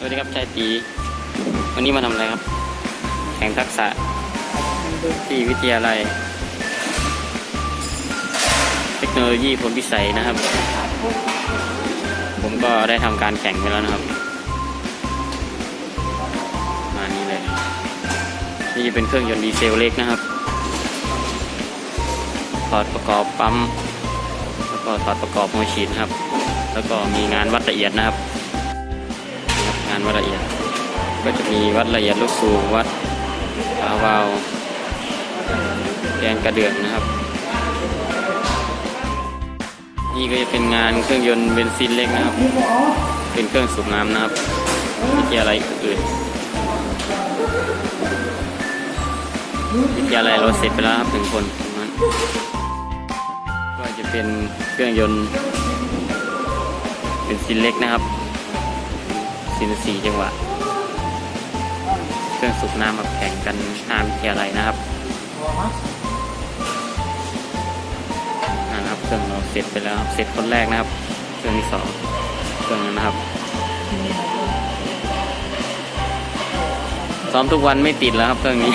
สวัสดีครับชายตีวันนี้มาทำอะไรครับ แข่งทักษะที่วิทยาลัย เทคโนโลยีพลพิสัยนะครับ ผมก็ได้ทำการแข่งไปแล้วนะครับ มานี้เลย นี่จะเป็นเครื่องยนต์ดีเซลเล็กนะครับถอดประกอบปั๊ม แล้วก็ถอดประกอบหัวฉีดนะครับ แล้วก็มีงานวัดละเอียดนะครับ งานวัดละเอียด ก็จะมีวัดละเอียดลูกสูบวัดฝาวาวแกนกระเดื่องนะครับ นี่ก็จะเป็นงานเครื่องยนต์เบนซินเล็กนะครับ เป็นเครื่องสูบน้ำนะครับวิทยาลัยอื่นวิทยาลัยเราเสร็จไปแล้วครับหนึ่งคนนั้นก็จะเป็นเครื่องยนต์เป็นซินเล็กนะครับ ซินสีจังหวะ เครื่องสูบน้ำมาแข่งกันหน้าวิทยาลัยนะครับนั่นนะครับเครื่องเราเสร็จไปแล้วครับเสร็จคนแรกนะครับ เครื่องที่สองเครื่องนั้นนะครับซ้อมทุกวันไม่ติดแล้วครับเครื่องนี้